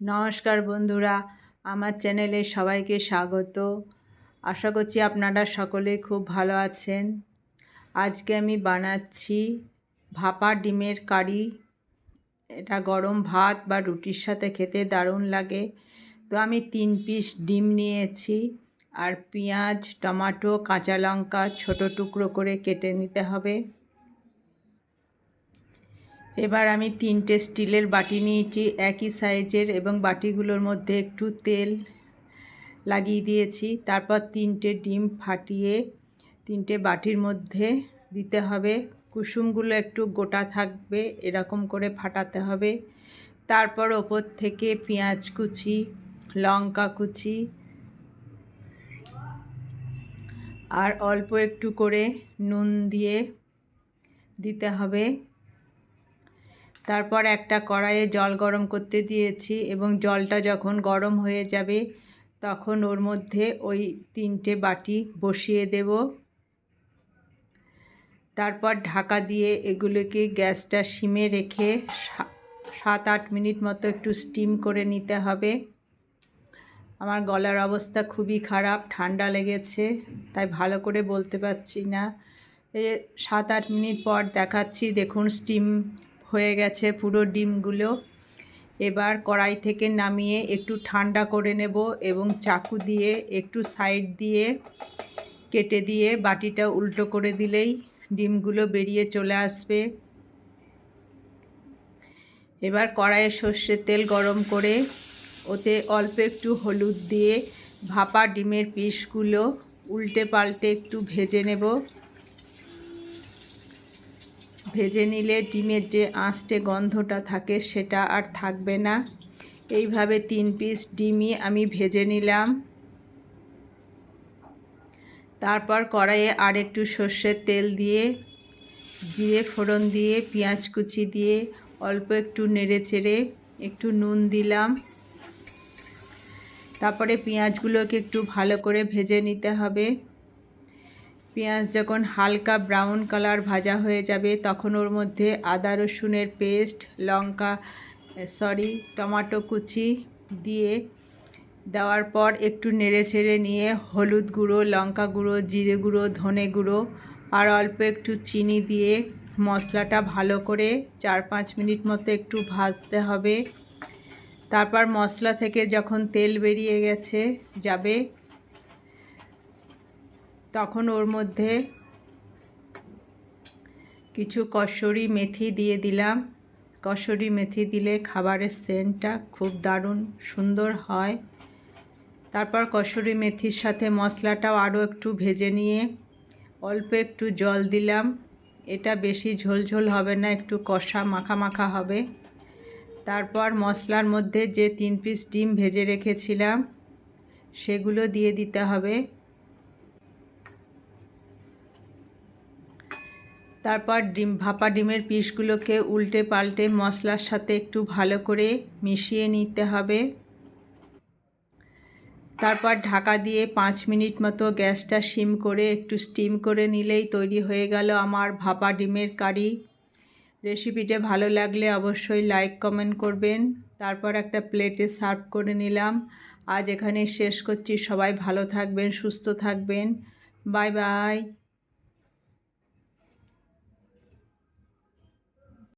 নমস্কার বন্ধুরা, আমার চ্যানেলে সবাইকে স্বাগত। আশা করছি আপনারা সকলে খুব ভালো আছেন। আজকে আমি বানাচ্ছি ভাপা ডিমের কারি। এটা গরম ভাত বা রুটির সাথে খেতে দারুণ লাগে। তো আমি তিন পিস ডিম নিয়েছি আর পেঁয়াজ, টমাটো, কাঁচা লঙ্কা ছোটো টুকরো করে কেটে নিতে হবে। এবার আমি তিনটে স্টিলের বাটি নিয়েছি, একই সাইজের এবং বাটিগুলোর মধ্যে একটু তেল লাগিয়ে দিয়েছি। তারপর তিনটে ডিম ফাটিয়ে তিনটে বাটির মধ্যে দিতে হবে। কুসুমগুলো একটু গোটা থাকবে, এরকম করে ফাটাতে হবে। তারপর ওপর থেকে পেঁয়াজ কুচি, লঙ্কা কুচি আর অল্প একটু করে নুন দিয়ে দিতে হবে। তারপর একটা কড়াইয়ে জল গরম করতে দিয়েছি এবং জলটা যখন গরম হয়ে যাবে তখন ওর মধ্যে ওই তিনটে বাটি বসিয়ে দেব। তারপর ঢাকা দিয়ে এগুলোকে গ্যাসটা সিমে রেখে সাত আট মিনিট মতো একটু স্টিম করে নিতে হবে। আমার গলার অবস্থা খুবই খারাপ, ঠান্ডা লেগেছে, তাই ভালো করে বলতে পারছি না। সাত আট মিনিট পর দেখাচ্ছি, দেখুন স্টিম হয়ে গেছে পুরো ডিমগুলো। এবার কড়াই থেকে নামিয়ে একটু ঠান্ডা করে নেব এবং চাকু দিয়ে একটু সাইড দিয়ে কেটে দিয়ে বাটিটা উল্টো করে দিলেই ডিমগুলো বেরিয়ে চলে আসবে। এবার কড়াইয়ে সর্ষের তেল গরম করে ওতে অল্প একটু হলুদ দিয়ে ভাপা ডিমের পিসগুলো উল্টে পাল্টে একটু ভেজে নেব। ভেজে নিলে ডিমের যে আঁচটে গন্ধটা থাকে সেটা আর থাকবে না। এইভাবে তিন পিস ডিমই আমি ভেজে নিলাম। তারপর কড়াইয়ে আর একটু সর্ষের তেল দিয়ে, জিরে ফোড়ন দিয়ে, পেঁয়াজ কুচি দিয়ে অল্প একটু নেড়ে চেড়ে একটু নুন দিলাম। তারপরে পেঁয়াজগুলোকে একটু ভালো করে ভেজে নিতে হবে। পেঁয়াজ যখন হালকা ব্রাউন কালার ভাজা হয়ে যাবে, তখন ওর মধ্যে আদা রসুনের পেস্ট, লঙ্কা সরি, টমাটো কুচি দিয়ে দেওয়ার পর একটু নেড়ে ছেড়ে নিয়ে হলুদ গুঁড়ো, লঙ্কা গুঁড়ো, জিরে গুঁড়ো, ধনে গুঁড়ো আর অল্প একটু চিনি দিয়ে মশলাটা ভালো করে চার পাঁচ মিনিট মতো একটু ভাজতে হবে। তারপর মশলা থেকে যখন তেল বেরিয়ে গেছে, যাবে তখন ওর মধ্যে কিছু কসরি মেথি দিয়ে দিলাম। কসরি মেথি দিলে খাবারের সেন্টটা খুব দারুণ সুন্দর হয়। তারপর কসরি মেথির সাথে মশলাটাও আরও একটু ভেজে নিয়ে অল্প একটু জল দিলাম। এটা বেশি ঝোলঝোল হবে না, একটু কষা মাখা মাখা হবে। তারপর মশলার মধ্যে যে তিন পিস ডিম ভেজে রেখেছিলাম, সেগুলো দিয়ে দিতে হবে। তারপর ডিম, ভাপা ডিমের পিসগুলোকে উল্টে পাল্টে মশলার সাথে একটু ভালো করে মিশিয়ে নিতে হবে। তারপর ঢাকা দিয়ে পাঁচ মিনিট মতো গ্যাসটা সিম করে একটু স্টিম করে নিলেই তৈরি হয়ে গেল আমার ভাপা ডিমের কারি। রেসিপিটা ভালো লাগলে অবশ্যই লাইক, কমেন্ট করবেন। তারপর একটা প্লেটে সার্ভ করে নিলাম। আজ এখানে শেষ করছি। সবাই ভালো থাকবেন, সুস্থ থাকবেন। Bye bye.